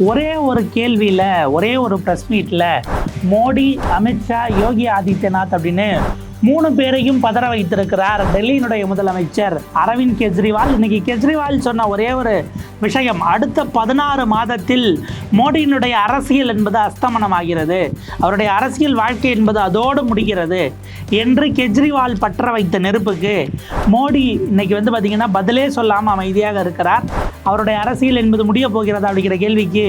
ஒரே ஒரு கேள்வியில் ஒரே ஒரு ப்ரெஸ் மீட்டில் மோடி அமித்ஷா யோகி ஆதித்யநாத் அப்படின்னு மூணு பேரையும் பதற வைத்திருக்கிறார் டெல்லியினுடைய முதலமைச்சர் அரவிந்த் கெஜ்ரிவால். இன்னைக்கு கெஜ்ரிவால் சொன்ன ஒரே ஒரு விஷயம் அடுத்த பதினாறு மாதத்தில் மோடியினுடைய அரசியல் என்பது அஸ்தமனமாகிறது. அவருடைய அரசியல் வாழ்க்கை என்பது அதோடு முடிகிறது என்று கெஜ்ரிவால் பற்ற வைத்த நெருப்புக்கு மோடி இன்னைக்கு வந்து பார்த்திங்கன்னா பதிலே சொல்லாமல் அமைதியாக இருக்கிறார். அவருடைய அரசியல் என்பது முடிய போகிறதா அப்படிங்கிற கேள்விக்கு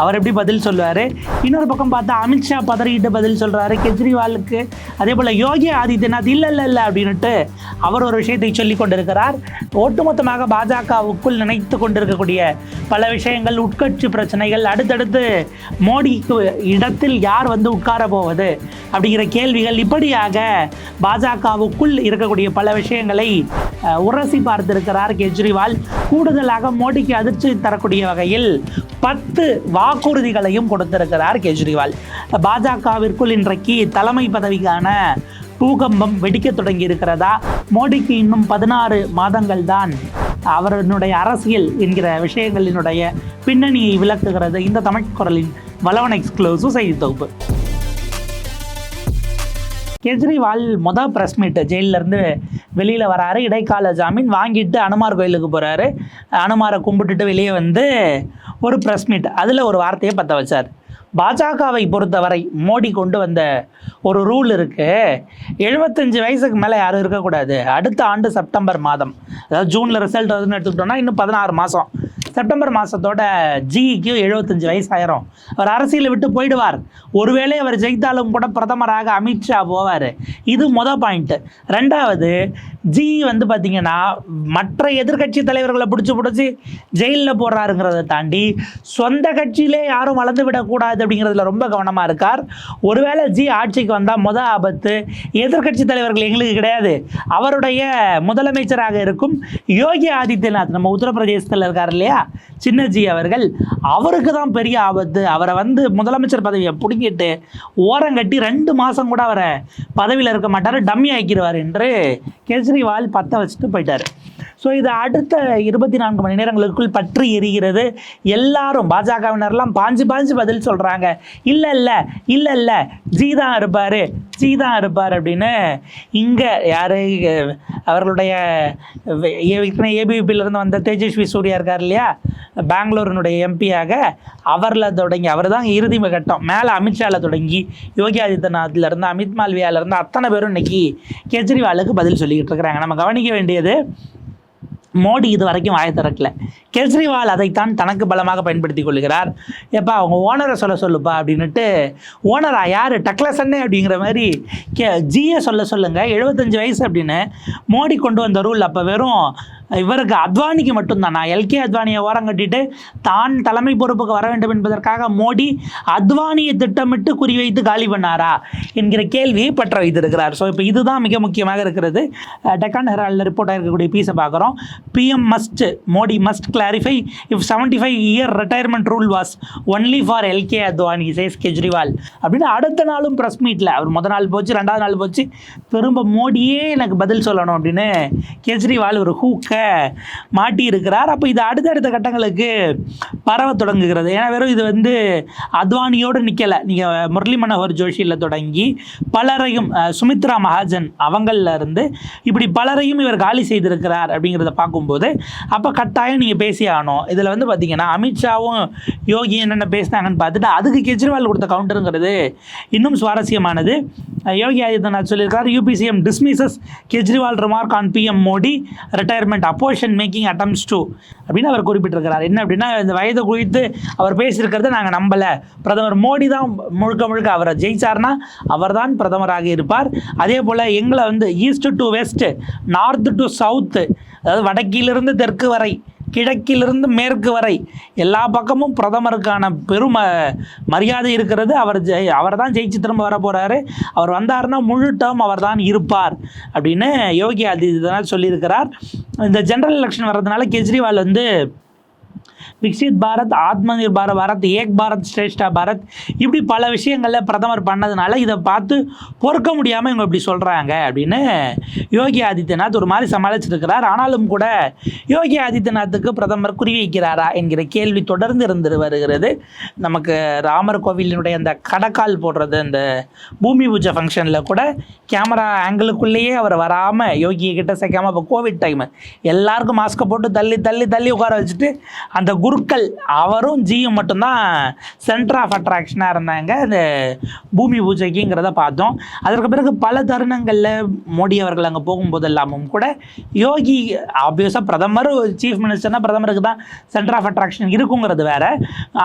அவர் எப்படி பதில் சொல்லுவார்? இன்னொரு பக்கம் பார்த்தா அமித்ஷா பதறிட்டு பதில் சொல்கிறாரு கெஜ்ரிவாலுக்கு. அதே போல் யோகி ஆதித்யநாத் இல்லை இல்லை இல்லை அப்படின்னுட்டு அவர் ஒரு விஷயத்தை சொல்லி கொண்டிருக்கிறார். ஒட்டுமொத்தமாக பாஜகவுக்குள் நினைத்து கொண்டிருக்கக்கூடிய பல விஷயங்கள் உட்கட்சி பிரச்சனைகள் அடுத்தடுத்து மோடிக்கு இடத்தில் யார் வந்து உட்கார போவது அப்படிங்கிற கேள்விகள் இப்படியாக பாஜகவுக்குள் இருக்கக்கூடிய பல விஷயங்களை அஹ், உரசி பார்த்திருக்கிறார் கெஜ்ரிவால். கூடுதலாக மோடிக்கு அதிர்ச்சி தரக்கூடிய வகையில் பத்து வாக்குறுதிகளையும் கொடுத்திருக்கிறார் கெஜ்ரிவால். பாஜகவிற்குள் இன்றைக்கு தலைமை பதவிக்கான பூகம்பம் வெடிக்க தொடங்கி இருக்கிறதா மோடிக்கு இன்னும் பதினாறு மாதங்கள் தான் அவருடைய அரசியல் என்கிற விஷயங்களினுடைய பின்னணியை விளக்குகிறது இந்த தமிழ் குரலின் வளவன் எக்ஸ்க்ளூசிவ் செய்தி தொகுப்பு. கெஜ்ரிவால் மொதல் ப்ரெஸ் மீட்டு ஜெயிலிருந்து வெளியில் வராரு. இடைக்கால ஜாமீன் வாங்கிட்டு அனுமார் கோயிலுக்கு போகிறாரு அனுமாரை கும்பிட்டுட்டு வெளியே வந்து ஒரு ப்ரெஸ் மீட் அதில் ஒரு வார்த்தையை பற்ற வச்சார். பாஜகவை பொறுத்தவரை மோடி கொண்டு வந்த ஒரு ரூல் இருக்குது எழுபத்தஞ்சு வயசுக்கு மேலே யாரும் இருக்கக்கூடாது. அடுத்த ஆண்டு செப்டம்பர் மாதம். அதாவது ஜூனில் ரிசல்ட் வருதுன்னு எடுத்துக்கிட்டோம்னா இன்னும் பதினாறு மாதம் செப்டம்பர் மாதத்தோட ஜிஇக்கு எழுபத்தஞ்சு வயசாயிரும். அவர் அரசியலை விட்டு போயிடுவார். ஒருவேளை அவர் ஜெயித்தாலும் கூட பிரதமராக அமித்ஷா போவார். இது மொதல் பாயிண்ட்டு ரெண்டாவது ஜி வந்து பார்த்திங்கன்னா மற்ற எதிர்க்கட்சி தலைவர்களை பிடிச்சி பிடிச்சி ஜெயிலில் போடுறாருங்கிறத தாண்டி சொந்த கட்சியிலே யாரும் வளர்ந்து விடக்கூடாது அப்படிங்கிறதுல ரொம்ப கவனமாக இருக்கார். ஒருவேளை ஜி ஆட்சிக்கு வந்தால் முத ஆபத்து எதிர்க்கட்சி தலைவர்கள் எங்களுக்கு கிடையாது. அவருடைய முதலமைச்சராக இருக்கும் யோகி ஆதித்யநாத் நம்ம உத்தரப்பிரதேசத்தில் இருக்கார் இல்லையா? சின்னஜி அவர்கள் அவருக்கு தான் பெரிய ஆபத்து. அவரை வந்து முதலமைச்சர் பதவியை பிடுங்கிட்டு ஓரங்கட்டி ரெண்டு மாதம் கூட அவரை பதவியில் இருக்க மாட்டார் டம்மி ஆக்கிடுவார் என்று கெஜ்ரிவால் பற்ற வச்சுட்டு போயிட்டார். ஸோ இது அடுத்த இருபத்தி நான்கு மணி நேரங்களுக்குள் பற்றி எரிகிறது. எல்லாரும் பாஜகவினர்லாம் பாஞ்சு பாஞ்சு பதில் சொல்கிறாங்க இல்லை இல்லை இல்லை இல்லை ஜி தான் இருப்பார் ஜி தான் இருப்பார் அப்படின்னு இங்கே யார் அவர்களுடைய ஏபிபியிலேருந்து வந்த தேஜஸ்வி சூர்யா இருக்கார் இல்லையா? பெங்களூரினுடைய எம்பியாக அவரில் தொடங்கி அவர் தான் இறுதி கட்டம். மேலே அமித்ஷாவில் தொடங்கி யோகி ஆதித்யநாத்லேருந்து அமித் மால்வியாவிலேருந்து அத்தனை பேரும் இன்னைக்கு கெஜ்ரிவாலுக்கு பதில் சொல்லிக்கிட்டு இருக்கிறாங்க. நம்ம கவனிக்க வேண்டியது மோடி இது வரைக்கும் வாயை திறக்கல. கெஜ்ரிவால் அதைத்தான் தனக்கு பலமாக பயன்படுத்தி கொள்கிறார். எப்பா அவங்க ஓனரை சொல்ல சொல்லுப்பா அப்படின்னுட்டு ஓனரா யார்? டக்ளசன்னே அப்படிங்கிற மாதிரி கே ஜியை சொல்ல சொல்லுங்கள் எழுபத்தஞ்சு வயசு அப்படின்னு மோடி கொண்டு வந்த ரூல் அப்போ வெறும் இவருக்கு அத்வானிக்கு மட்டும்தான். நான் எல்கே அத்வானியை ஓரம் கட்டிட்டு தான் தலைமை பொறுப்புக்கு வர வேண்டும் என்பதற்காக மோடி அத்வானியை திட்டமிட்டு குறிவைத்து காலி பண்ணாரா என்கிற கேள்வியை பற்ற வைத்திருக்கிறார். ஸோ இப்போ இதுதான் மிக முக்கியமாக இருக்கிறது. டெக்கான் ஹெரால்டில் ரிப்போர்ட்டாக இருக்கக்கூடிய பீஸை பார்க்குறோம். PM must Modi must clarify if seventy five year retirement rule was only for L K Advani says Kejriwal அப்படின்னு அடுத்த நாளும் ப்ரெஸ் மீட்டில் அவர் முத நாள் போச்சு ரெண்டாவது நாள் போச்சு. திரும்ப மோடியே எனக்கு பதில் சொல்லணும் அப்படின்னு கெஜ்ரிவால் ஒரு ஹூக்கை மாட்டியிருக்கிறார். அப்போ இது அடுத்தடுத்த கட்டங்களுக்கு பரவ தொடங்குகிறது. ஏன்னா வெறும் இது வந்து அத்வானியோடு நிற்கலை நீங்கள் முரளி மனோகர் ஜோஷியில் தொடங்கி பலரையும் சுமித்ரா மகாஜன் அவங்களில் இருந்து இப்படி பலரையும் இவர் காலி செய்திருக்கிறார் அப்படிங்கிறத பார்க்கும்போது அப்போ கட்டாயம் நீங்கள் பேசி ஆகணும் இதில் வந்து பார்த்தீங்கன்னா அமித்ஷாவும் யோகி என்னென்ன பேசினாங்கன்னு பார்த்துட்டு அதுக்கு கெஜ்ரிவால் கொடுத்த கவுண்டருங்கிறது இன்னும் சுவாரஸ்யமானது. யோகி ஆதித்யநாத் சொல்லியிருக்கார் UP CM dismisses Kejriwal remark on PM Modi retirement opposition making attempts to அப்படின்னு அவர் குறிப்பிட்டிருக்கிறார். என்ன அப்படின்னா இந்த வயது குறித்து அவர் பேசியிருக்கிறத நாங்கள் நம்பலை. பிரதமர் மோடி தான் முழுக்க முழுக்க அவரை ஜெயிச்சார்னா அவர்தான் பிரதமராக இருப்பார். அதே போல் எங்களை வந்து east to west north to south அதாவது வடக்கிலிருந்து தெற்கு வரை கிழக்கிலிருந்து மேற்கு வரை எல்லா பக்கமும் பிரதமருக்கான பெரும் மரியாதை இருக்கிறது. அவர் ஜெய் அவர் தான் ஜெயிச்சு திரும்ப வர போகிறாரு அவர் வந்தாருன்னா முழு டேர்ம் அவர் தான் இருப்பார் அப்படின்னு யோகி ஆதித்யநாத் சொல்லியிருக்கிறார். இந்த ஜென்ரல் எலெக்ஷன் வர்றதுனால கெஜ்ரிவால் வந்து விக்சித் பாரத் ஆத்ம நிர்பார பாரத் ஏக் பாரத் ஸ்ரேஷ்டா பாரத். இப்படி பல விஷயங்களில் பிரதமர் பண்ணதுனால இதை பார்த்து பொறுக்க முடியாமல் இவங்க இப்படி சொல்கிறாங்க அப்படின்னு யோகி ஆதித்யநாத் ஒரு மாதிரி சமாளிச்சிருக்கிறார். ஆனாலும் கூட யோகி ஆதித்யநாத்துக்கு பிரதமர் குறி வைக்கிறாரா என்கிற கேள்வி தொடர்ந்து இருந்து வருகிறது. நமக்கு ராமர் கோவிலினுடைய அந்த கடக்கால் போடுறது அந்த பூமி பூஜை ஃபங்க்ஷனில் கூட கேமரா ஆங்கிளுக்குள்ளேயே அவர் வராமல் யோகியை கிட்ட சேர்க்காம இப்போ கோவிட் டைம் எல்லாருக்கும் மாஸ்க்கை போட்டு தள்ளி தள்ளி தள்ளி உட்கார வச்சுட்டு அந்த குருக்கள் அவரும் ஜியும் மட்டும்தான் சென்டர் ஆஃப் அட்ராக்ஷனாக இருந்தாங்க. அந்த பூமி பூஜைக்குங்கிறத பார்த்தோம். அதற்கு பிறகு பல தருணங்களில் மோடி அவர்கள் அங்கே போகும்போதெல்லாமும் கூட யோகி ஆப்வியஸாக பிரதமர் சீஃப் மினிஸ்டர்னால் பிரதமருக்கு தான் சென்டர் ஆஃப் அட்ராக்ஷன் இருக்குங்கிறது வேற.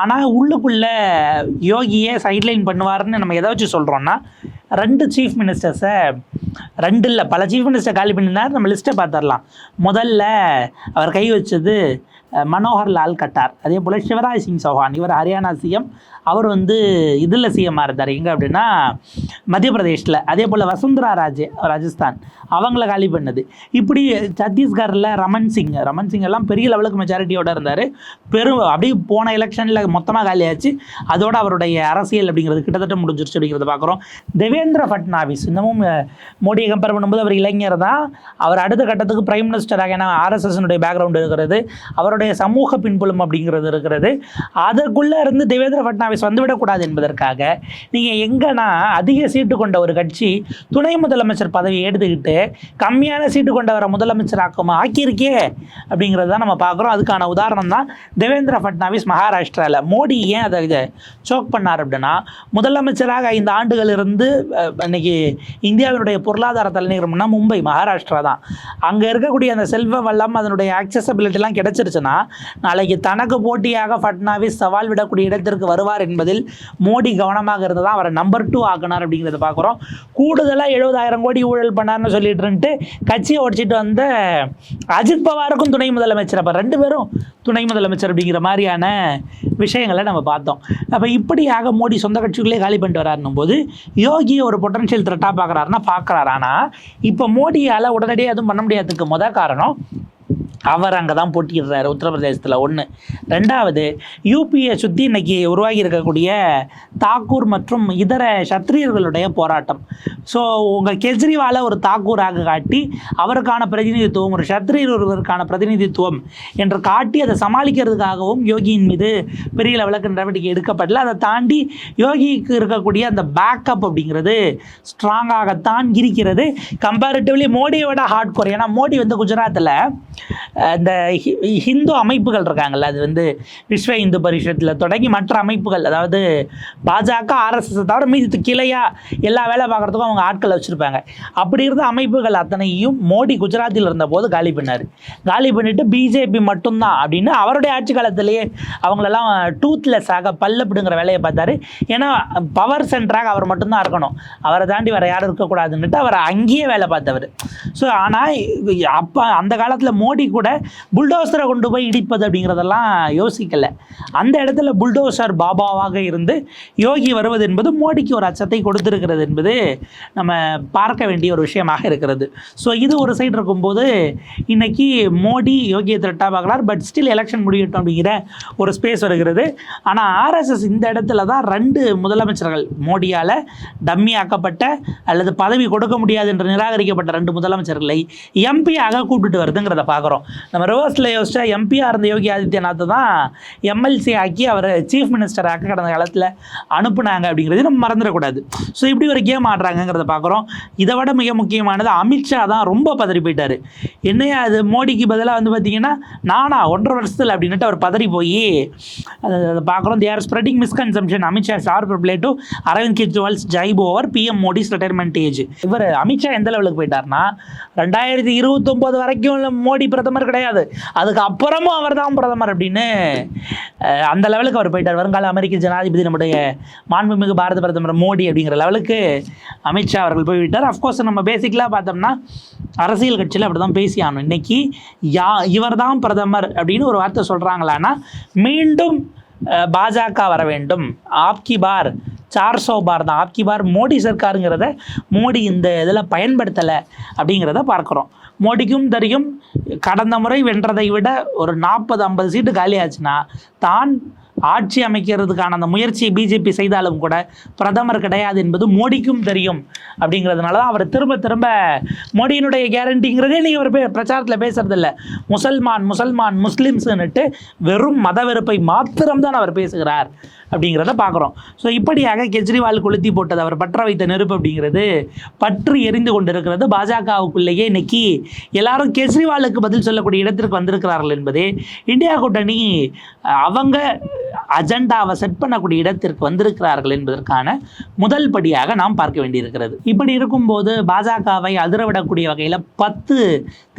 ஆனால் உள்ளுக்குள்ளே யோகியை சைட்லைன் பண்ணுவாருன்னு நம்ம எதாச்சும் சொல்கிறோன்னா ரெண்டு சீஃப் மினிஸ்டர்ஸை ரெண்டு இல்லை பல சீஃப் மினிஸ்டர் காலி பண்ணியிருந்தார். நம்ம லிஸ்ட்டை பார்த்துடலாம். முதல்ல அவர் கை வச்சது மனோகர் லால் கட்டார். அதே போல் சிவராஜ் சிங் சௌஹான் இவர் ஹரியானா சிஎம் அவர் வந்து இதில் சிஎம்மாக இருந்தார். எங்கே அப்படின்னா மத்திய பிரதேஷில் அதே போல் வசுந்தரா ராஜே ராஜஸ்தான். அவங்கள காலி பண்ணது. இப்படி சத்தீஸ்கரில் ரமன் சிங். ரமன் சிங் எல்லாம் பெரிய லெவலுக்கு மெஜாரிட்டியோட இருந்தார். பெரும் அப்படியே போன எலெக்ஷனில் மொத்தமாக காலியாச்சு அதோட அவருடைய அரசியல் அப்படிங்கிறது கிட்டத்தட்ட முடிஞ்சிருச்சு அப்படிங்கிறத பார்க்குறோம் தேவேந்திர ஃபட்னாவிஸ் இன்னமும் மோடியை கம்பேர் பண்ணும்போது அவர் இளைஞர் தான். அவர் அடுத்த கட்டத்துக்கு பிரைம் மினிஸ்டராக ஏன்னா ஆர்எஸ்எஸ்னுடைய பேக்ரவுண்ட் இருக்கிறது. அவருடைய சமூக பின்புலம் அப்படிங்கிறது இருக்கிறது. அதற்குள்ளே இருந்து தேவேந்திர ஃபட்னாவிஸ் வந்துவிடக்கூடாது என்பதற்காக நீங்கள் எங்கன்னா அதிக சீட்டு கொண்ட ஒரு கட்சி துணை முதலமைச்சர் பதவியை எடுத்துக்கிட்டு கம்மியான சீட்டு கொண்டவரை முதலமைச்சர் ஆக்கியிருக்கே அப்படிங்கிறது தான் நம்ம பார்க்குறோம். அதுக்கான உதாரணம் தான் தேவேந்திர ஃபட்னாவிஸ் மகாராஷ்டிராவில் மோடி ஏன் அதை இதை சோக் பண்ணார் அப்படின்னா முதலமைச்சராக ஐந்து ஆண்டுகள் இருந்து அஹ், இன்னைக்கு இந்தியாவினுடைய பொருளாதார தலைநகரம்னா மும்பை மகாராஷ்டிரா தான். அங்கே இருக்கக்கூடிய அந்த செல்வ வல்லம் அதனுடைய ஆக்சசபிலிட்டிலாம் கிடைச்சிருச்சுன்னா நாளைக்கு தனக்கு போட்டியாக ஃபட்னாவிஸ் சவால் விடக்கூடிய இடத்திற்கு வருவார் என்பதில் மோடி கவனமாக இருந்து தான் அவரை நம்பர் டூ ஆக்கினார் அப்படிங்கிறத பார்க்குறோம். கூடுதலாக எழுபதாயிரம் கோடி ஊழல் பண்ணார்னு சொல்லிட்டு இருந்துட்டு கட்சியை உடச்சிட்டு வந்த அஜித் பவாருக்கும் துணை முதலமைச்சர். அப்போ ரெண்டு பேரும் துணை முதலமைச்சர் அப்படிங்கிற மாதிரியான விஷயங்களை நம்ம பார்த்தோம். அப்போ இப்படியாக மோடி சொந்த கட்சிகளே காலி பண்ணிட்டு வராருன்னும் போது யோகி ஒரு பொட்டன்ஷியல் த்ரெட்டாக பார்க்குறாருன்னா பார்க்குறாரு. ஆனால் இப்போ மோடியால் உடனடியாக எதுவும் பண்ண முடியாததுக்கு முத காரணம் அவர் அங்கே தான் போட்டிடுறாரு உத்தரப்பிரதேசத்தில். ஒன்று ரெண்டாவது யூபியை சுற்றி இன்னைக்கு உருவாகி இருக்கக்கூடிய தாக்கூர் மற்றும் இதர சத்திரியர்களுடைய போராட்டம். ஸோ உங்கள் கெஜ்ரிவாலை ஒரு தாக்கூராக காட்டி அவருக்கான பிரதிநிதித்துவம் ஒரு சத்திரியர் ஒருவருக்கான பிரதிநிதித்துவம் என்று காட்டி அதை சமாளிக்கிறதுக்காகவும் யோகியின் மீது பெரிய லெவலுக்கு நடவடிக்கை எடுக்கப்படல. அதை தாண்டி யோகிக்கு இருக்கக்கூடிய அந்த பேக்கப் அப்படிங்கிறது ஸ்ட்ராங்காகத்தான் இருக்கிறது. கம்பேரிட்டிவ்லி மோடியை விட ஹார்ட் குறை ஏன்னா மோடி வந்து குஜராத்தில் இந்த ஹிந்து அமைப்புகள் இருக்காங்கல்ல அது வந்து விஸ்வ இந்து பரிஷத்தில் தொடங்கி மற்ற அமைப்புகள் அதாவது பாஜக ஆர்எஸ்எஸ் தவிர மீதி கிளையாக எல்லா வேலை பார்க்குறதுக்கும் அவங்க ஆட்களை வச்சுருப்பாங்க. அப்படி இருந்த அமைப்புகள் அத்தனையும் மோடி குஜராத்தில் இருந்தபோது காலி பண்ணார். காலி பண்ணிவிட்டு பிஜேபி மட்டும்தான் அப்படின்னு அவருடைய ஆட்சி காலத்திலேயே அவங்களெல்லாம் டூத்லெஸ்ஸாக பல்ல பிடுங்குற வேலையை பார்த்தாரு. ஏன்னா பவர் சென்டராக அவர் மட்டும்தான் இருக்கணும். அவரை தாண்டி வேறு யாரும் இருக்கக்கூடாதுன்னுட்டு அவர் அங்கேயே வேலை பார்த்தவர். ஸோ ஆனால் அப்போ அந்த காலத்தில் மோடி கூட புல்டோசரை கொண்டு போய் இடிப்பது அப்படிங்கிறதெல்லாம் யோசிக்கலை. அந்த இடத்துல புல்டோசர் பாபாவாக இருந்து யோகி வருவது என்பது மோடிக்கு ஒரு அச்சத்தை கொடுத்திருக்கிறது என்பது நம்ம பார்க்க வேண்டிய ஒரு விஷயமாக இருக்கிறது. ஸோ இது ஒரு சைடு இருக்கும்போது இன்றைக்கி மோடி யோகியை திரட்டா பார்க்கலாம் பட் ஸ்டில் எலெக்ஷன் முடியட்டும் அப்படிங்கிற ஒரு ஸ்பேஸ் வருகிறது. ஆனால் ஆர்எஸ்எஸ் இந்த இடத்துல தான் ரெண்டு முதலமைச்சர்கள் மோடியால் டம்மி ஆக்கப்பட்ட அல்லது பதவி கொடுக்க முடியாது என்று நிராகரிக்கப்பட்ட ரெண்டு முதலமைச்சர்களை எம்பியாக கூப்பிட்டு வருதுங்கிறத பார்க்குறோம். நம்ம ரிவர்ஸில் யோசிச்சா எம்பியாக இருந்த யோகி ஆதித்யநாத் தான் எம்எல்சி ஆக்கி அவர் சீஃப் மினிஸ்டர் ஆக்க கடந்த காலத்தில் அனுப்புனாங்க அப்படிங்கிறது நம்ம மறந்துடக்கூடாது. ஸோ இப்படி ஒரு கேம் ஆடுறாங்கங்கிறத பார்க்குறோம். இதை விட மிக முக்கியமானது அமித்ஷா தான் ரொம்ப பதறி போயிட்டார். என்னையா அது மோடிக்கு பதிலாக வந்து பார்த்தீங்கன்னா நானா ஒன்றரை வருஷத்தில் அப்படின்ட்டு அவர் பதறி போய் அதை பார்க்குறோம். They are spreading misconception Amit Shah sharp reply to Arvind Kejriwal's jibe over PM Modi's retirement age இவர் அமித்ஷா எந்த லெவலுக்கு போயிட்டார்னா ரெண்டாயிரத்தி இருபத்தொம்போது வரைக்கும் மோடி பிரதமர் கிடையாது. அதுக்கு அப்புறமும் அவர் தான் பிரதமர் அப்படின்னு அந்த லெவலுக்கு அவர் போயிட்டார். வருங்கால அமெரிக்க ஜனாதிபதி நம்முடைய மாண்புமிகு பாரத பிரதமர் மோடி அப்படிங்கிற லெவலுக்கு அமித்ஷா அவர்கள் போய்விட்டார். அஃப்கோர்ஸ் நம்ம பேசிக்கலாக பார்த்தோம்னா அரசியல் கட்சியில் அப்படி தான் பேசி ஆகணும். இன்னைக்கு யா இவர் தான் பிரதமர் அப்படின்னு ஒரு வார்த்தை சொல்கிறாங்களான்னா மீண்டும் பாஜக வர வேண்டும். ஆப்கி பார் சார்சோ பார் தான். ஆப்கி பார் மோடி சர்க்காருங்கிறத மோடி இந்த இதில் பயன்படுத்தலை அப்படிங்கிறத பார்க்குறோம். மோடிக்கும் தெரியும். கடந்த முறை வென்றதை விட ஒரு நாற்பது ஐம்பது சீட்டு காலியாச்சுன்னா தான் ஆட்சி அமைக்கிறதுக்கான அந்த முயற்சியை பிஜேபி செய்தாலும் கூட பிரதமர் கிடையாது என்பது மோடிக்கும் தெரியும். அப்படிங்கிறதுனால தான் அவர் திரும்ப திரும்ப மோடியினுடைய கேரண்டிங்கிறதே நீங்கள் அவர் பே பிரச்சாரத்தில் பேசுகிறதில்ல முசல்மான் முசல்மான் முஸ்லிம்ஸ்னுட்டு வெறும் மத வெறுப்பை மாத்திரம்தான் அவர் பேசுகிறார். அப்படிங்கிறத பார்க்குறோம். ஸோ இப்படியாக கெஜ்ரிவால் கொளுத்தி போட்டது அவர் பற்ற வைத்த நெருப்பு அப்படிங்கிறது பற்று எரிந்து கொண்டிருக்கிறது. பாஜகவுக்குள்ளேயே இன்னைக்கு எல்லாரும் கெஜ்ரிவாலுக்கு பதில் சொல்லக்கூடிய இடத்திற்கு வந்திருக்கிறார்கள் என்பதே இந்தியா கூட்டணி அவங்க அஜெண்டாவை செட் பண்ணக்கூடிய இடத்திற்கு வந்திருக்கிறார்கள் என்பதற்கான முதல் படியாக நாம் பார்க்க வேண்டியிருக்கிறது. இப்படி இருக்கும்போது பாஜகவை அதிரவிடக்கூடிய வகையில் பத்து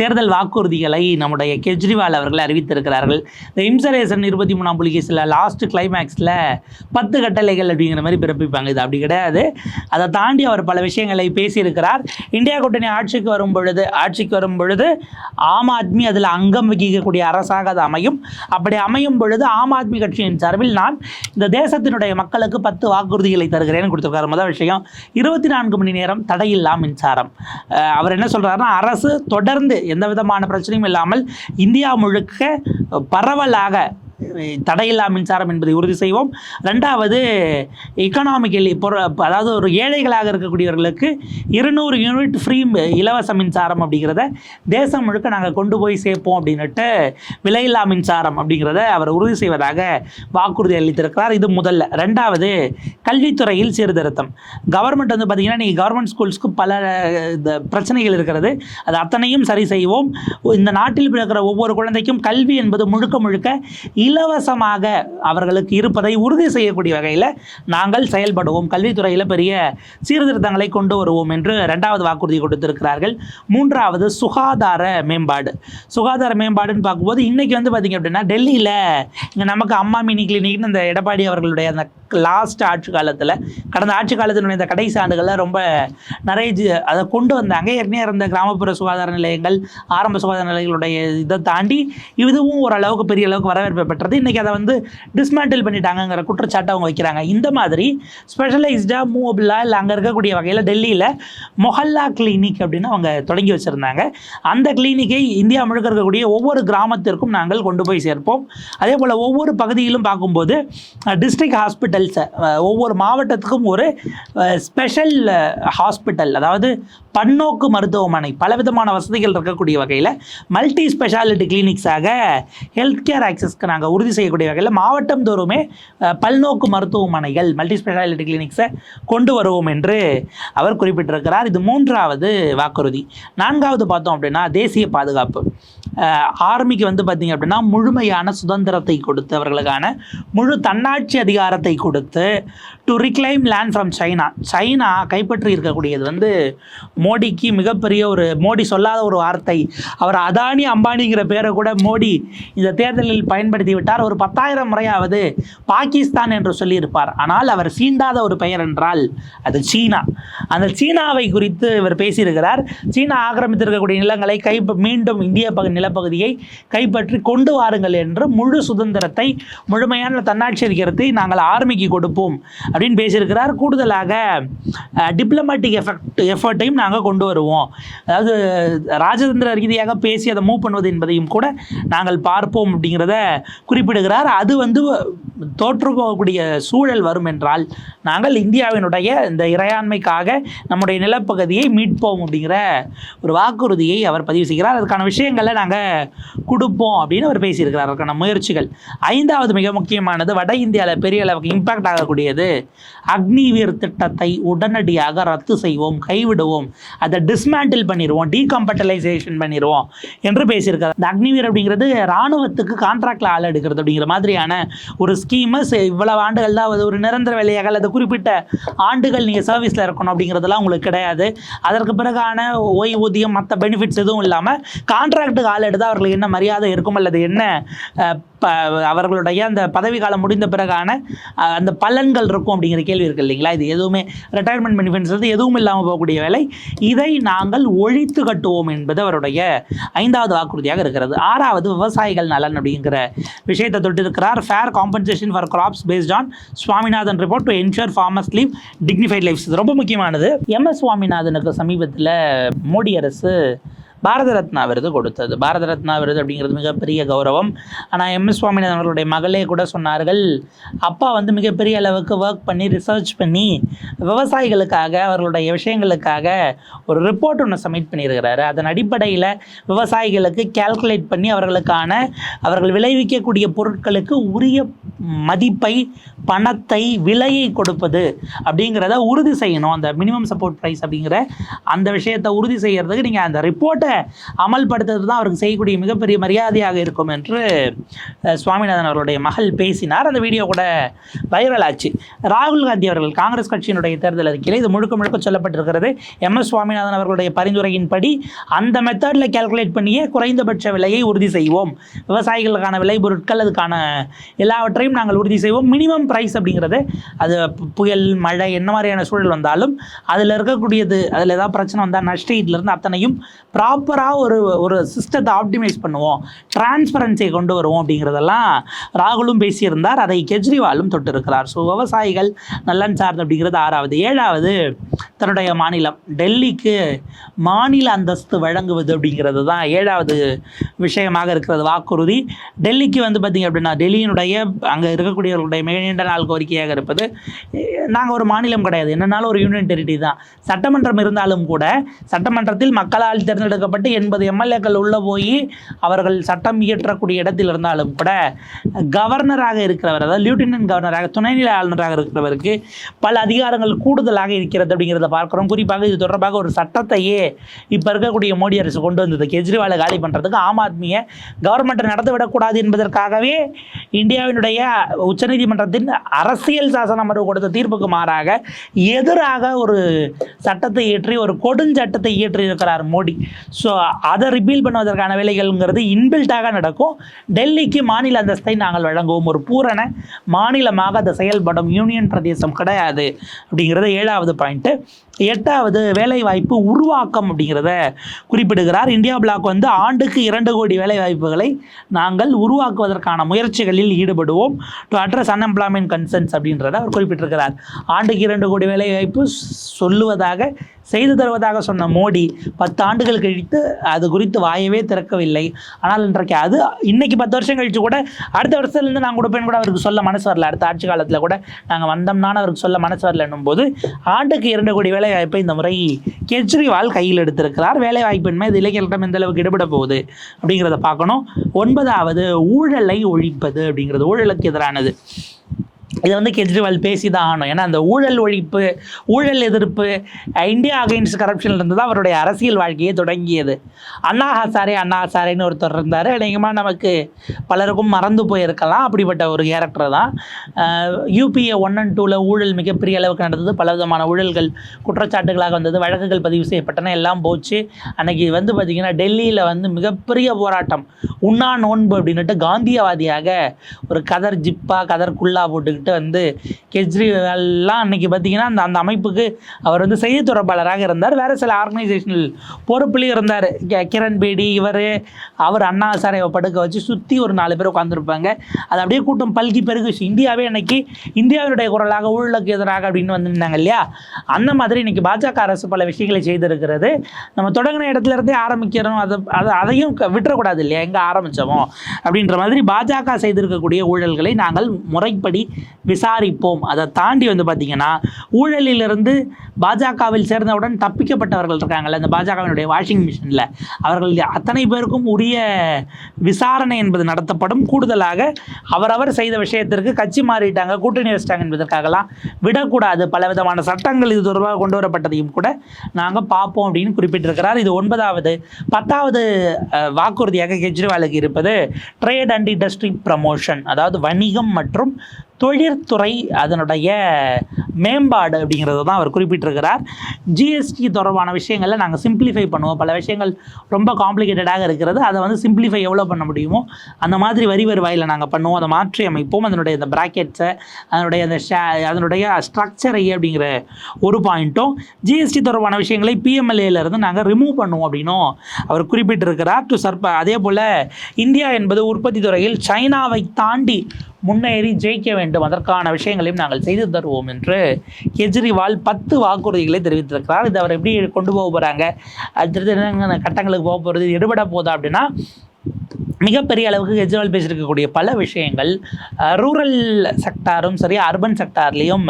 தேர்தல் வாக்குறுதிகளை நம்முடைய கெஜ்ரிவால் அவர்கள் அறிவித்திருக்கிறார்கள். இந்த இம்சரேசன் இருபத்தி மூணாம் புலிகேஸில் லாஸ்ட் கிளைமேக்ஸில் பத்து கட்டளைகள் அப்படிங்கிற மாதிரி பிறப்பிப்பாங்க. இது அப்படி கிடையாது. அதை தாண்டி அவர் பல விஷயங்களை பேசியிருக்கிறார். இந்தியா கூட்டணி ஆட்சிக்கு வரும் பொழுது ஆட்சிக்கு வரும் பொழுது ஆம் ஆத்மி அதில் அங்கம் வகிக்கக்கூடிய அரசாக அது அமையும். அப்படி அமையும் பொழுது ஆம் ஆத்மி கட்சியின் சார்பில் நான் இந்த தேசத்தினுடைய மக்களுக்கு பத்து வாக்குறுதிகளை தருகிறேன்னு கொடுத்துருக்காரு. முதல் விஷயம் இருபத்தி நான்கு மணி நேரம் தடையில்லா மின்சாரம். அவர் என்ன சொல்கிறாருன்னா அரசு தொடர்ந்து எந்த விதமான பிரச்சனையும் இல்லாமல் இந்தியா முழுக்க பரவலாக தடையில்லா மின்சாரம் என்பதை உறுதி செய்வோம். ரெண்டாவது எக்கனாமிக்கலி பொரு அதாவது ஒரு ஏழைகளாக இருக்கக்கூடியவர்களுக்கு இருநூறு யூனிட் ஃப்ரீ இலவச மின்சாரம் அப்படிங்கிறத தேசம் முழுக்க நாங்கள் கொண்டு போய் சேர்ப்போம் அப்படின்னுட்டு விலையில்லா மின்சாரம் அப்படிங்கிறத அவர் உறுதி செய்வதாக வாக்குறுதி அளித்திருக்கிறார். இது முதல்ல. ரெண்டாவது கல்வித்துறையில் சீர்திருத்தம். கவர்மெண்ட் வந்து பார்த்திங்கன்னா நீங்கள் கவர்மெண்ட் ஸ்கூல்ஸ்க்கு பல இந்த பிரச்சனைகள் இருக்கிறது. அது அத்தனையும் சரி செய்வோம். இந்த நாட்டில் பிறக்கிற ஒவ்வொரு குழந்தைக்கும் கல்வி என்பது முழுக்க முழுக்க இலவசமாக அவர்களுக்கு இருப்பதை உறுதி செய்யக்கூடிய வகையில் நாங்கள் செயல்படுவோம். கல்வித்துறையில் பெரிய சீர்திருத்தங்களை கொண்டு வருவோம் என்று ரெண்டாவது வாக்குறுதி கொடுத்திருக்கிறார்கள். மூன்றாவது சுகாதார மேம்பாடு. சுகாதார மேம்பாடுன்னு பார்க்கும்போது இன்றைக்கி வந்து பார்த்திங்க அப்படின்னா டெல்லியில் இங்கே நமக்கு அம்மா மினி கிளினிக்னு இந்த எடப்பாடி அவர்களுடைய அந்த லாஸ்ட் ஆட்சி காலத்தில் கடந்த ஆட்சி காலத்தினுடைய இந்த கடைசி ஆண்டுகளில் ரொம்ப நிறைய அதை கொண்டு வந்தாங்க. ஏற்கனவே இருந்த கிராமப்புற சுகாதார நிலையங்கள் ஆரம்ப சுகாதார நிலையங்களுடைய இதை தாண்டி இதுவும் ஓரளவுக்கு பெரிய அளவுக்கு வரவேற்பு பெற்றது. இன்றைக்கி அதை வந்து டிஸ்மேண்டில் பண்ணிட்டாங்கங்கிற குற்றச்சாட்டை அவங்க வைக்கிறாங்க. இந்த மாதிரி ஸ்பெஷலைஸ்டாக மூவபிளாக இல்லை அங்கே இருக்கக்கூடிய வகையில் டெல்லியில் மொஹல்லா கிளினிக் அப்படின்னு அவங்க தொடங்கி வச்சுருந்தாங்க. அந்த கிளினிக்கை இந்தியா முழுக்க இருக்கக்கூடிய ஒவ்வொரு கிராமத்திற்கும் நாங்கள் கொண்டு போய் சேர்ப்போம். அதே போல் ஒவ்வொரு பகுதியிலும் பார்க்கும்போது டிஸ்ட்ரிக்ட் ஹாஸ்பிட்டல்ஸை ஒவ்வொரு மாவட்டத்துக்கும் ஒரு ஸ்பெஷல் ஹாஸ்பிட்டல் அதாவது பன்னோக்கு மருத்துவமனை பலவிதமான வசதிகள் இருக்கக்கூடிய வகையில் மல்டி ஸ்பெஷாலிட்டி கிளினிக்ஸாக ஹெல்த் கேர் ஆக்சஸ்க்கு நாங்கள் உறுதி செய்யக்கூடிய வகையில் மாவட்டம் தோறுமே பல்நோக்கு மருத்துவமனைகள் மல்டி ஸ்பெஷாலிட்டி கிளினிக்ஸை கொண்டு வருவோம் என்று அவர் குறிப்பிட்டிருக்கிறார். இது மூன்றாவது வாக்குறுதி. நான்காவது பார்த்தோம் அப்படின்னா தேசிய பாதுகாப்பு. ஆர்மிக்கு வந்து பார்த்திங்க அப்படின்னா முழுமையான சுதந்திரத்தை கொடுத்து அவர்களுக்கான முழு தன்னாட்சி அதிகாரத்தை கொடுத்து to reclaim land from China China கைப்பற்றி இருக்கக்கூடியது வந்து மோடிக்கு மிகப்பெரிய ஒரு மோடி சொல்லாத ஒரு வார்த்தை. அவர் அதானி அம்பானிங்கிற பேரை கூட மோடி இந்த தேர்தலில் பயன்படுத்தி விட்டார் ஒரு பத்தாயிரம் முறையாவது பாகிஸ்தான் என்று சொல்லியிருப்பார். ஆனால் அவர் சீண்டாத ஒரு பெயர் என்றால் அது சீனா. அந்த சீனாவை குறித்து இவர் பேசியிருக்கிறார். சீனா ஆக்கிரமித்திருக்கக்கூடிய நிலங்களை கை மீண்டும் இந்திய பகு நிலப்பகுதியை கைப்பற்றி கொண்டு வாருங்கள் என்று முழு சுதந்திரத்தை முழுமையான தன்னாட்சி அதிகாரத்தை நாங்கள் ஆர்மிக்கு கொடுப்போம் அப்படின்னு பேசியிருக்கிறார். கூடுதலாக டிப்ளமேட்டிக் எஃபெக்ட் எஃபர்ட்டையும் நாங்கள் கொண்டு வருவோம். அதாவது ராஜதந்திர ரீதியாக பேசி அதை மூவ் பண்ணுவது என்பதையும் கூட நாங்கள் பார்ப்போம் அப்படிங்கிறத குறிப்பிடுகிறார். அது வந்து தோற்றுப்போகக்கூடிய சூழல் வரும் என்றால் நாங்கள் இந்தியாவினுடைய இந்த இறையாண்மைக்காக நம்முடைய நிலப்பகுதியை மீட்போம் அப்படிங்கிற ஒரு வாக்குறுதியை அவர் பதிவு செய்கிறார். அதுக்கான விஷயங்களை நாங்கள் கொடுப்போம் அப்படின்னு அவர் பேசியிருக்கிறார். அதற்கான முயற்சிகள். ஐந்தாவது மிக முக்கியமானது வட இந்தியாவில் பெரிய அளவுக்கு இம்பாக்ட் ஆகக்கூடியது அக்னிவீர் திட்டத்தை உடனடியாக ரத்து செய்வோம் கைவிடுவோம். அதை டிஸ்மேண்டில் பண்ணிடுவோம் டீகம்பட்டலைசேஷன் பண்ணிடுவோம் என்று பேசியிருக்காரு. இந்த அக்னிவீர் அப்படிங்கிறது இராணுவத்துக்கு கான்ட்ராக்டில் ஆள் எடுக்கிறது அப்படிங்கிற மாதிரியான ஒரு ஸ்கீமை இவ்வளவு ஆண்டுகள் தான் அது ஒரு நிரந்தர வேலையாக அல்லது குறிப்பிட்ட ஆண்டுகள் நீங்கள் சர்வீஸில் இருக்கணும் அப்படிங்கிறதெல்லாம் உங்களுக்கு கிடையாது. அதற்கு பிறகான ஓய்வூதியம் மற்ற பெனிஃபிட்ஸ் எதுவும் இல்லாமல் கான்ட்ராக்டுக்கு ஆள் எடுத்தால் அவர்களுக்கு என்ன மரியாதை இருக்கும் அல்லது என்ன ப அவர்களுடைய அந்த பதவி காலம் முடிந்த பிறகான அந்த பலன்கள் இருக்கும் அப்படிங்கிற கேள்வி இருக்குது இல்லைங்களா? இது எதுவுமே ரிட்டையர்மெண்ட் பெனிஃபிட்ஸ் வந்து எதுவும் இல்லாமல் போகக்கூடிய வேலை. இதை நாங்கள் ஒழித்து கட்டுவோம் என்பது அவருடைய ஐந்தாவது வாக்குறுதியாக இருக்கிறது. ஆறாவது விவசாயிகள் நலன் அப்படிங்கிற விஷயத்தை தொட்டிருக்கிறார். Fair compensation for crops based on Swaminathan report to ensure farmers live dignified lives இது ரொம்ப முக்கியமானது. எம். எஸ். சுவாமிநாதனுக்கு சமீபத்தில் மோடி அரசு பாரத ரத்னா விருது கொடுத்தது. பாரத ரத்னா விருது அப்படிங்கிறது மிகப்பெரிய கௌரவம். ஆனால் எம். எஸ். சுவாமிநாதன் அவர்களுடைய மகளே கூட சொன்னார்கள் அப்பா வந்து மிகப்பெரிய அளவுக்கு ஒர்க் பண்ணி ரிசர்ச் பண்ணி விவசாயிகளுக்காக அவர்களுடைய விஷயங்களுக்காக ஒரு ரிப்போர்ட் ஒன்று சப்மிட் பண்ணியிருக்கிறாரு. அதன் அடிப்படையில் விவசாயிகளுக்கு கேல்குலேட் பண்ணி அவர்களுக்கான அவர்கள் விளைவிக்கக்கூடிய பொருட்களுக்கு உரிய மதிப்பை பணத்தை விலையை கொடுப்பது அப்படிங்கிறத உறுதி செய்யணும். அந்த மினிமம் சப்போர்ட் ப்ரைஸ் அப்படிங்கிற அந்த விஷயத்தை உறுதி செய்கிறதுக்கு நீங்கள் அந்த ரிப்போர்ட்டை அமல்படுத்துறது தான் அவருக்கு செய்யக்கூடிய மிகப்பெரிய மரியாதையாக இருக்கும் என்று சுவாமிநாதன் அவருடைய மகள் பேசினார். அந்த வீடியோ கூட வைரல் ஆச்சு. ராகுல் காந்தி அவர்கள் காங்கிரஸ் கட்சியினுடைய தேர்தல் அறிக்கையில் இது முழுக்க முழுக்க சொல்லப்பட்டிருக்கிறது. எம். எஸ். சுவாமிநாதன் அவர்களுடைய பரிந்துரையின்படி அந்த மெத்தடில் கால்குலேட் பண்ணியே குறைந்தபட்ச விலையை உறுதி செய்வோம். விவசாயிகளுக்கான விளைபொருட்கள் அதுக்கான எல்லாவற்றையும் நாங்கள் உறுதி செய்வோம். மினிமம் ப்ரைஸ் அப்படிங்கிறது அது பு- புயல் மழை என்ன மாதிரியான சூழல் வந்தாலும் அதில் இருக்கக்கூடியது அதில் ஏதாவது பிரச்சனை வந்தால் நஷ்டீட்லேருந்து அத்தனையும் ப்ராப்பராக ஒரு ஒரு சிஸ்டத்தை ஆப்டிமைஸ் பண்ணுவோம். டிரான்ஸ்பரன்சியை கொண்டு வருவோம் அப்படிங்கிறதெல்லாம் ராகுலும் பேசியிருந்தார். அதை கெஜ்ரிவாலும் தொட்டிருக்கிறார். ஸோ விவசாயிகள் நலன் சார்ந்து அப்படிங்கிறது ஆறாவது. ஏழாவது தன்னுடைய மாநிலம் டெல்லிக்கு மாநில அந்தஸ்து வழங்குவது அப்படிங்கிறது தான் ஏழாவது விஷயமாக இருக்கிறது. வாக்குறுதி. டெல்லிக்கு வந்து பார்த்திங்க அப்படின்னா டெல்லியினுடைய அங்கே இருக்கக்கூடியவர்களுடைய மிக நீண்ட நாள் கோரிக்கையாக இருப்பது நாங்கள் ஒரு மாநிலம் கிடையாது. என்னன்னாலும் ஒரு யூனியன் டெரிட்டரி தான். சட்டமன்றம் இருந்தாலும் கூட சட்டமன்றத்தில் மக்களால் தேர்ந்தெடுக்கப்பட்ட எண்பது எம்எல்ஏக்கள் உள்ளே போய் அவர்கள் சட்டம் இயற்றக்கூடிய இடத்தில் இருந்தாலும் கூட கவர்னராக இருக்கிறவர் அதாவது லியூட்டினன்ட் கவர்னராக துணைநிலை ஆளுநராக இருக்கிறவருக்கு பல அதிகாரங்கள் கூடுதலாக இருக்கிறது அப்படிங்கிறத பார்க்குறோம். குறிப்பாக இது தொடர்பாக ஒரு சட்டத்தையே இப்போ இருக்கக்கூடிய மோடி அரசு கொண்டு வந்தது. கெஜ்ரிவாலை காலி பண்ணுறதுக்கு ஆம் ஆத்மியை கவர்மெண்ட்டை நடத்த விடக்கூடாது என்பதற்காகவே இந்தியாவினுடைய உச்சநீதிமன்றத்தின் அரசியல் சாசன அமர்வு கொடுத்த தீர்ப்புக்கு மாறாக எதிராக ஒரு சட்டத்தை இயற்றி ஒரு கொடுஞ்சட்டத்தை இயற்றி இருக்கிறார் மோடி. ஸோ அதை ரிப்பீல் பண்ணுவதற்கான வேலைகள்ங்கிறது இன்பில்ட்டாக நடக்கும். டெல்லிக்கு மாநில அந்தஸ்தை நாங்கள் வழங்குவோம் ஒரு பூரண மாநிலமாக அது செயல்படும். யூனியன் பிரதேசம் கிடையாது. அப்படிங்கிறது ஏழாவது பாயிண்ட்டு எட்டாவது வேலைவாய்ப்பு உருவாக்கம் அப்படிங்கிறத குறிப்பிடுகிறார். இந்தியா பிளாக் வந்து ஆண்டுக்கு இரண்டு கோடி வேலைவாய்ப்புகளை நாங்கள் உருவாக்குவதற்கான முயற்சிகளில் ஈடுபடுவோம். டு அட்ரஸ் அன்எம்ப்ளாய்மெண்ட் கன்சர்ன்ஸ் அப்படின்றத அவர் குறிப்பிட்டிருக்கிறார். ஆண்டுக்கு இரண்டு கோடி வேலைவாய்ப்பு சொல்லுவதாக செய்து தருவதாக சொன்ன மோடி பத்து ஆண்டுகள் கழித்து அது குறித்து வாயவே திறக்கவில்லை. ஆனால் இன்றைக்கு அது இன்னைக்கு பத்து வருஷம் கழிச்சு கூட அடுத்த வருஷத்துலேருந்து நான் கொடுப்பேன் கூட அவருக்கு சொல்ல மனசு வரல. அடுத்த ஆட்சி காலத்தில் கூட நாங்கள் வந்தோம்னான்னு அவருக்கு சொல்ல மனசு வரலன்னும் போது ஆண்டுக்கு இரண்டு கோடி வேலை வாய்ப்பை இந்த முறை கெஜ்ரிவால் கையில் எடுத்திருக்கிறார். வேலை வாய்ப்பின்மை இது இளைஞர்களிடம் எந்த அளவுக்கு ஈடுபட போகுது அப்படிங்கிறத பார்க்கணும். ஒன்பதாவது ஊழலை ஒழிப்பது அப்படிங்கிறது ஊழலுக்கு எதிரானது. இதை வந்து கெஜ்ரிவால் பேசி தான் ஆகணும். ஏன்னா அந்த ஊழல் ஒழிப்பு ஊழல் எதிர்ப்பு இந்தியா அகைன்ஸ்ட் கரப்ஷன்லேருந்து தான் அவருடைய அரசியல் வாழ்க்கையே தொடங்கியது. அண்ணா ஹசாரே அண்ணா ஹசாரேன்னு ஒருத்தர் இருந்தார். அநேகமாக நமக்கு பலருக்கும் மறந்து போயிருக்கலாம். அப்படிப்பட்ட ஒரு கேரக்டர் தான். யூபிஏ ஒன் அண்ட் டூவில் ஊழல் மிகப்பெரிய அளவுக்கு நடந்தது. பல விதமான ஊழல்கள் குற்றச்சாட்டுகளாக வந்தது. வழக்குகள் பதிவு செய்யப்பட்டன. எல்லாம் போச்சு. அன்னைக்கு வந்து பார்த்திங்கன்னா டெல்லியில் வந்து மிகப்பெரிய போராட்டம். உண்ணா நோன்பு அப்படின்னுட்டு காந்தியவாதியாக ஒரு கதர் ஜிப்பா கதர் குல்லா போட்டுக்கிட்டு வந்து கெஜ்ரிவால்லாம் அன்னைக்கு பார்த்தீங்கன்னா அந்த அந்த அமைப்புக்கு அவர் வந்து செய்தி தொடர்பாளராக இருந்தார். வேறு சில ஆர்கனைசேஷனல் பொறுப்புலையும் இருந்தார். கிரண் பேடி இவர் அவர் அண்ணா சாரை படுக்க வச்சு சுற்றி ஒரு நாலு பேர் உட்காந்துருப்பாங்க அது அப்படியே கூட்டம் பல்கி பெருகுச்சு இந்தியாவே அன்னைக்கு இந்தியாவினுடைய குரலாக ஊழலுக்கு எதிராக அப்படின்னு வந்திருந்தாங்க இல்லையா? அந்த மாதிரி இன்னைக்கு பாஜக அரசு பல விஷயங்களை செய்திருக்கிறது. நம்ம தொடங்கின இடத்துல இருந்தே ஆரம்பிக்கிறோம். அதை அதை அதையும் விட்டுறக்கூடாது இல்லையா? எங்கே ஆரம்பித்தோமோ அப்படின்ற மாதிரி பாஜக செய்திருக்கக்கூடிய ஊழல்களை நாங்கள் முறைப்படி விசாரிப்போம். அதை தாண்டி வந்து பார்த்திங்கன்னா ஊழலிலிருந்து பாஜகவில் சேர்ந்தவுடன் தப்பிக்கப்பட்டவர்கள் இருக்காங்கல்ல இந்த பாஜகவினுடைய வாஷிங் மிஷினில் அவர்கள் அத்தனை பேருக்கும் உரிய விசாரணை என்பது நடத்தப்படும். கூடுதலாக அவரவர் செய்த விஷயத்திற்கு கட்சி மாறிட்டாங்க கூட்டணி வச்சிட்டாங்க என்பதற்காகலாம் விடக்கூடாது. பல விதமான சட்டங்கள் இது தொடர்பாக கொண்டு வரப்பட்டதையும் கூட நாங்கள் பார்ப்போம் அப்படின்னு குறிப்பிட்டிருக்கிறார். இது ஒன்பதாவது பத்தாவது வாக்குறுதியாக கெஜ்ரிவாலுக்கு இருப்பது ட்ரேட் அண்ட் இண்டஸ்ட்ரி ப்ரமோஷன் அதாவது வணிகம் மற்றும் தொழிற்துறை அதனுடைய மேம்பாடு அப்படிங்கிறத தான் அவர் குறிப்பிட்டிருக்கிறார். ஜிஎஸ்டி தொடர்பான விஷயங்களை நாங்கள் சிம்பிளிஃபை பண்ணுவோம். பல விஷயங்கள் ரொம்ப காம்ப்ளிகேட்டடாக இருக்கிறது. அதை வந்து சிம்பிளிஃபை எவ்வளோ பண்ண முடியுமோ அந்த மாதிரி வரி வருவாயில் நாங்கள் பண்ணுவோம். அதை மாற்றி அமைப்போம். அதனுடைய இந்த ப்ராக்கெட்ஸை அதனுடைய அந்த ஷே அதனுடைய ஸ்ட்ரக்சரை அப்படிங்கிற ஒரு பாயிண்ட்டும் ஜிஎஸ்டி தொடர்பான விஷயங்களை பிஎம்எல்ஏலேருந்து நாங்கள் ரிமூவ் பண்ணுவோம் அப்படின்னும் அவர் குறிப்பிட்டிருக்கிறார். டு சர்ப அதே போல் இந்தியா என்பது உற்பத்தி துறையில் சைனாவை தாண்டி முன்னேறி ஜெயிக்க வேண்டும். அதற்கான விஷயங்களையும் நாங்கள் செய்து தருவோம் என்று கெஜ்ரிவால் பத்து வாக்குறுதிகளை தெரிவித்திருக்கிறார். இது அவர் எப்படி கொண்டு போக போகிறாங்க அடுத்தது கட்டங்களுக்கு போக போகிறது எடுபட போதா அப்படின்னா மிகப்பெரிய அளவுக்கு கெஜ்ரிவால் பேசியிருக்கக்கூடிய பல விஷயங்கள் ரூரல் செக்டாரும் சரி அர்பன் செக்டார்லேயும்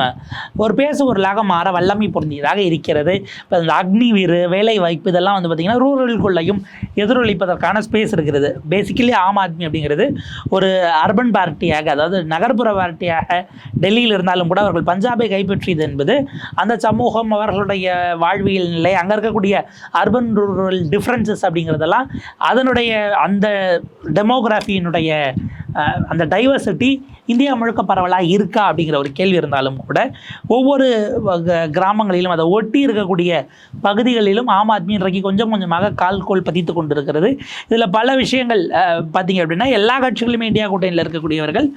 ஒரு பேசு பொருளாக மாற வல்லமை பொருந்தியதாக இருக்கிறது. இப்போ இந்த அக்னி வீர் வேலை வாய்ப்பு இதெல்லாம் வந்து பார்த்திங்கன்னா ரூரலுக்குள்ளேயும் எதிரொலிப்பதற்கான ஸ்பேஸ் இருக்கிறது. பேசிக்கலி ஆம் ஆத்மி அப்படிங்கிறது ஒரு அர்பன் பார்ட்டியாக அதாவது நகர்ப்புற பார்ட்டியாக டெல்லியில் இருந்தாலும் கூட அவர்கள் பஞ்சாபை கைப்பற்றியது என்பது அந்த சமூகம் அவர்களுடைய வாழ்வியல் நிலை அங்கே இருக்கக்கூடிய அர்பன் ரூரல் டிஃப்ரென்சஸ் அப்படிங்கிறதெல்லாம் அதனுடைய அந்த டெமோகிராஃபியினுடைய அந்த டைவர்சிட்டி இந்தியா முழுக்க பரவலாக இருக்கா அப்படிங்கிற ஒரு கேள்வி இருந்தாலும் கூட ஒவ்வொரு கிராமங்களிலும் அதை ஒட்டி இருக்கக்கூடிய பகுதிகளிலும் ஆம் ஆத்மி இன்றைக்கு கொஞ்சம் கொஞ்சமாக கால்கோல் பதித்து கொண்டிருக்கிறது. இதில் பல விஷயங்கள் பார்த்தீங்க அப்படின்னா எல்லா கட்சிகளுமே இந்தியா கூட்டணியில் இருக்கக்கூடியவர்கள்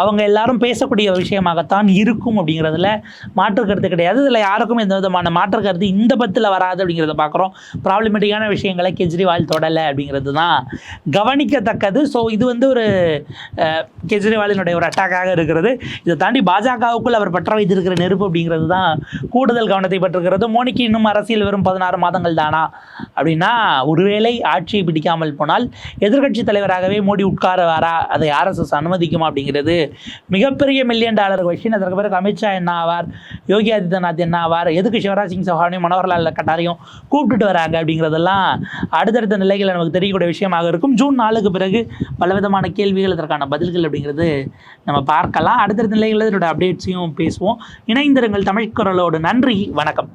அவங்க எல்லாரும் பேசக்கூடிய ஒரு விஷயமாகத்தான் இருக்கும் அப்படிங்கிறதுல மாற்று கருத்து கிடையாது. இதில் யாருக்கும் எந்த விதமான மாற்று கருத்து இந்த பத்தில் வராது அப்படிங்கிறத பார்க்குறோம் ப்ராப்ளமேட்டிக்கான விஷயங்களை கெஜ்ரிவால் தொடலை அப்படிங்கிறது தான் கவனிக்கத்தக்கது. ஸோ இது வந்து ஒரு கெஜ்ரிவாலினுடைய ஒரு அட்டாக்காக இருக்கிறது. இதை தாண்டி பாஜகவுக்குள் அவர் பற்ற வைத்திருக்கிற நெருப்பு அப்படிங்கிறது தான் கூடுதல் கவனத்தை பெற்றிருக்கிறது. மோனிக்கு இன்னும் அரசியல் வெறும் பதினாறு மாதங்கள் தானா? அப்படின்னா ஒருவேளை ஆட்சியை பிடிக்காமல் போனால் எதிர்க்கட்சி தலைவராகவே மோடி உட்காருவாரா? அதை ஆர்எஸ்எஸ் அனுமதிக்குமா அப்படிங்கிறது மிகப்பெரிய மில்லியன் டாலர் கொஷின் அதற்கு பிறகு அமித்ஷா என்ன ஆவார்? யோகி ஆதித்யநாத் என்ன ஆவார்? எதுக்கு சிவராஜ் சிங் சௌஹானையும் மனோகர்லால் கட்டாரையும் கூப்பிட்டுட்டு வராங்க அப்படிங்கிறதெல்லாம் அடுத்தடுத்த நிலைகளில் நமக்கு தெரியக்கூடிய விஷயமாக இருக்கும். ஜூன் நாலுக்கு பிறகு பலவிதமான கேள்விகள் அதற்கான பதில்கள் அப்படிங்கிறது நம்ம பார்க்கலாம். அடுத்தடுத்த நிலைகளில் இதோட அப்டேட்ஸையும் பேசுவோம். இணைந்திருங்கள் தமிழ் நன்றி. வணக்கம்.